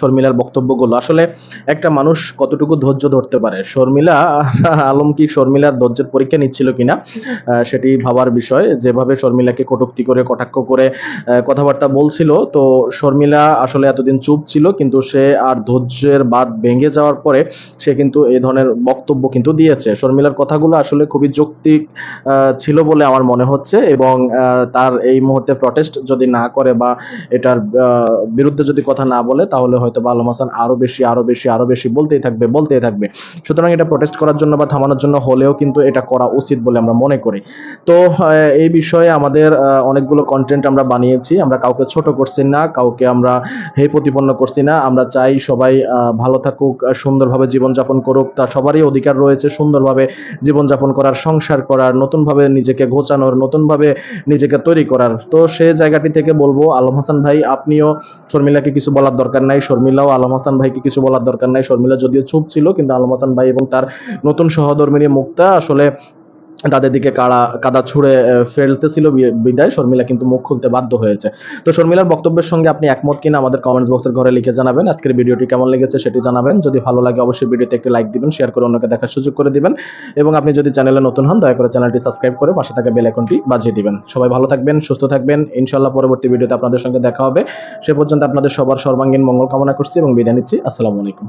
শর্মিলার বক্তব্যগুলো। আসলে একটা মানুষ কতটুকু ধৈর্য ধরতে পারে? শর্মিলা, আলম কি শর্মিলার ধৈর্যের পরীক্ষা নিচ্ছিল কিনা? সেটি ভাবার বিষয়। যেভাবে শর্মিলাকে কটূক্তি করে, কটাক্ষ করে কথাবার্তা বলছিল, তো শর্মিলা আসলে এতদিন চুপ ছিল, কিন্তু সে আর ধৈর্যের বাদ ভেঙে যাওয়ার পরে সে কিন্তু এই ধরনের বক্তব্য কিন্তু দিয়েছে। শর্মিলার কথাগুলো আসলে খুবই যৌক্তিক ছিল বলে আমার মনে হচ্ছে এবং তার এই মুহূর্তে প্রটেস্ট যদি না করে বা এটার বিরুদ্ধে যদি কথা না বলে, তাহলে হয়তো বা আলম হাসান আরও বেশি আরও বেশি আরও বেশি বলতেই থাকবে বলতেই থাকবে। সুতরাং এটা প্রটেস্ট করার জন্য বা থামানোর জন্য হলেও কিন্তু এটা করা উচিত বলে আমরা মনে করি। তো এই বিষয়ে আমাদের অনেকগুলো কন্টেন্ট আমরা বানিয়েছি। আমরা কাউকে ছোট করছি না, কাউকে আমরা হে প্রতিপন্ন করছি না। আমরা চাই সবাই ভালো থাকুক, সুন্দরভাবে জীবনযাপন করুক। তা সবারই অধিকার রয়েছে সুন্দরভাবে জীবনযাপন করার, সংসার করার, নতুনভাবে নিজেকে ঘোচানোর নতুনভাবে নিজেকে তৈরি করার। তো সে জায়গাটি থেকে বলব, আলম হাসান ভাই, আপনিও শর্মিলাকে কিছু বলার দরকার নাই। শর্মিলাও, আলম হাসান ভাইকে কিছু বলার দরকার নাই। শর্মিলা যদিও চুপ ছিল, কিন্তু আলম হাসান ভাই এবং তার নতুন সহধর্মিনী মুক্তা আসলে তাদের দিকে কাড়া কাদা ছুঁড়ে ফেলতেছিল বিদায়। শর্মিলা কিন্তু মুখ খুলতে বাধ্য হয়েছে। তো শর্মিলার বক্তব্যের সঙ্গে আপনি একমত কিনা আমাদের কমেন্টস বক্সের ঘরে লিখে জানাবেন। আজকের ভিডিওটি কেমন লেগেছে সেটি জানাবেন। যদি ভালো লাগে অবশ্যই ভিডিওতে একটি লাইক দিবেন শেয়ার করে অন্যকে দেখার সুযোগ করে দিবেন। এবং আপনি যদি চ্যানেলে নতুন হন, দয়া করে চ্যানেলটি সাবস্ক্রাইব করে পাশে থাকা বেল আইকনটি বাজিয়ে দিবেন। সবাই ভালো থাকবেন, সুস্থ থাকবেন। ইনশাল্লাহ পরবর্তী ভিডিওতে আপনাদের সঙ্গে দেখা হবে। সে পর্যন্ত আপনাদের সবার সর্বাঙ্গীন মঙ্গল কামনা করছি এবং বিদায় নিচ্ছি। আসসালামু আলাইকুম।